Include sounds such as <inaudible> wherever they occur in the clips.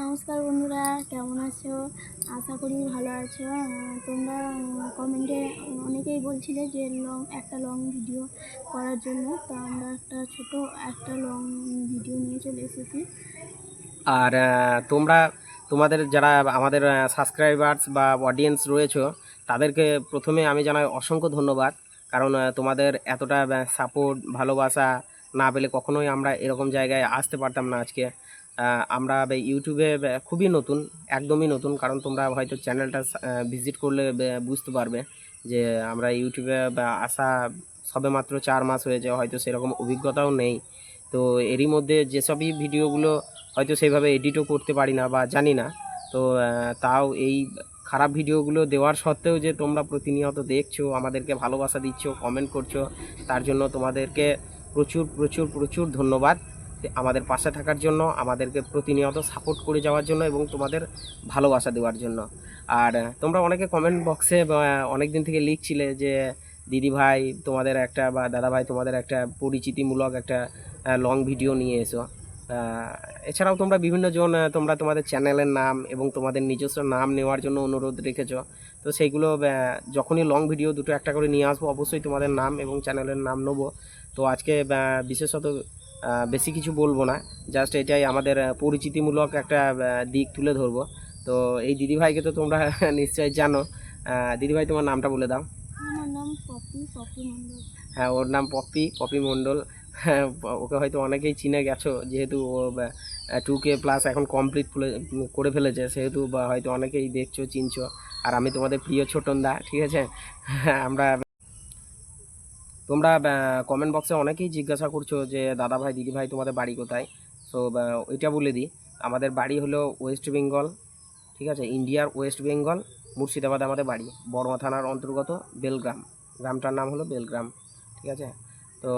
নমস্কার বন্ধুরা, কেমন আছো? আশা করি ভালো আছো। তোমরা কমেন্টে অনেকেই বলছিলে যে লং একটা লং ভিডিও করার জন্য। তো আমরা একটা ছোট একটা লং ভিডিও নিয়ে চলে এসেছি। আর তোমরা, তোমাদের যারা আমাদের সাবস্ক্রাইবার্স বা অডিয়েন্স রয়েছে, তাদেরকে প্রথমে আমি জানাই অসংখ্য ধন্যবাদ। কারণ তোমাদের এতটা সাপোর্ট ভালোবাসা না পেলে কখনোই আমরা এরকম জায়গায় আসতে পারতাম না আজকে। আমরা ইউটিউবে খুবই নতুন, একদমই নতুন, কারণ তোমরা হয়তো চ্যানেলটা ভিজিট করলে বুঝতে পারবে যে আমরা ইউটিউবে আসা সবেমাত্র চার মাস হয়েছে, হয়তো সেরকম অভিজ্ঞতাও নেই। তো এরই মধ্যে যেসবই ভিডিওগুলো হয়তো সেইভাবে এডিটও করতে পারি না বা জানি না, তো তাও এই খারাপ ভিডিওগুলো দেওয়ার সত্ত্বেও যে তোমরা প্রতিনিয়ত দেখছ, আমাদেরকে ভালোবাসা দিচ্ছ কমেন্ট করছ, তার জন্য তোমাদেরকে প্রচুর প্রচুর প্রচুর ধন্যবাদ। আমাদের পাশে থাকার জন্য, আমাদেরকে প্রতিনিয়ত সাপোর্ট করে যাওয়ার জন্য এবং তোমাদের ভালোবাসা দেওয়ার জন্য। আর তোমরা অনেকে কমেন্ট বক্সে অনেক দিন থেকে লিখছিলে যে, দিদি ভাই তোমাদের একটা বা দাদা ভাই তোমাদের একটা পরিচিতিমূলক একটা লং ভিডিও নিয়ে এসো। এছাড়াও তোমরা বিভিন্ন জন তোমরা তোমাদের চ্যানেলের নাম এবং তোমাদের নিজস্ব নাম নেওয়ার জন্য অনুরোধ রেখেছো। তো সেইগুলো যখনই লং ভিডিও দুটো একটা করে নিয়ে আসব অবশ্যই তোমাদের নাম এবং চ্যানেলের নাম নেব। তো আজকে বিশেষত বেশি কিছু বলব না। জাস্ট এটাই আমাদের পরিচিতিমূলক একটা দিক তুলে ধরবো। তো এই দিদিভাইকে তো তোমরা <laughs> নিশ্চয়ই জানো। দিদিভাই তোমার নামটা বলে দাও। হ্যাঁ ওর নাম পপি পপি মণ্ডল। ওকে হয়তো অনেকেই চিনে গেছো যেহেতু ও টু কে প্লাস এখন কমপ্লিট করে ফেলেছে সেহেতু হয়তো অনেকেই দেখছ চিনছো। আর আমি তোমাদের প্রিয় ছোটনদা ঠিক আছে? হ্যাঁ, আমরা তোমরা কমেন্ট বক্সে অনেকেই জিজ্ঞাসা করছ যে দাদা ভাই দিদি ভাই তোমাদের বাড়ি কোথায়? সো ওইটা বলে দিই। আমাদের বাড়ি হলো ওয়েস্ট বেঙ্গল ঠিক আছে? ইন্ডিয়ার ওয়েস্ট বেঙ্গল মুর্শিদাবাদ আমাদের বাড়ি। বড়মা থানার অন্তর্গত বেলগ্রাম। গ্রামটার নাম হলো বেলগ্রাম ঠিক আছে? তো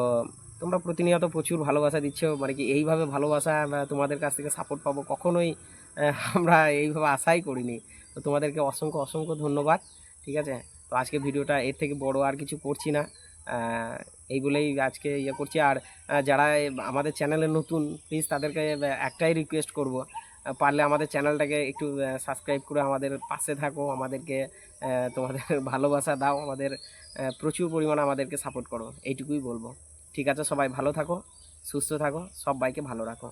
তোমরা প্রতিনিয়ত প্রচুর ভালোবাসা দিচ্ছ মানে কি এইভাবে ভালোবাসা তোমাদের কাছ থেকে সাপোর্ট পাবো কখনোই আমরা এইভাবে আশাই করিনি। তো তোমাদেরকে অসংখ্য অসংখ্য ধন্যবাদ ঠিক আছে? তো আজকে ভিডিওটা এর থেকে বড় আর কিছু করছি না। আহ, এই বলেই আজকে ইয়ে করছি। আর যারা আমাদের চ্যানেলে নতুন প্লিজ তাদেরকে একটাই রিকোয়েস্ট করব পারলে আমাদের চ্যানেলটাকে একটু সাবস্ক্রাইব করে আমাদের পাশে থাকো আমাদেরকে তোমাদের <laughs> ভালোবাসা দাও আমাদের প্রচুর পরিমাণে আমাদেরকে সাপোর্ট করো এইটুকুই বলব। ঠিক আছে সবাই ভালো থাকো সুস্থ থাকো সবাইকে ভালো রাখো।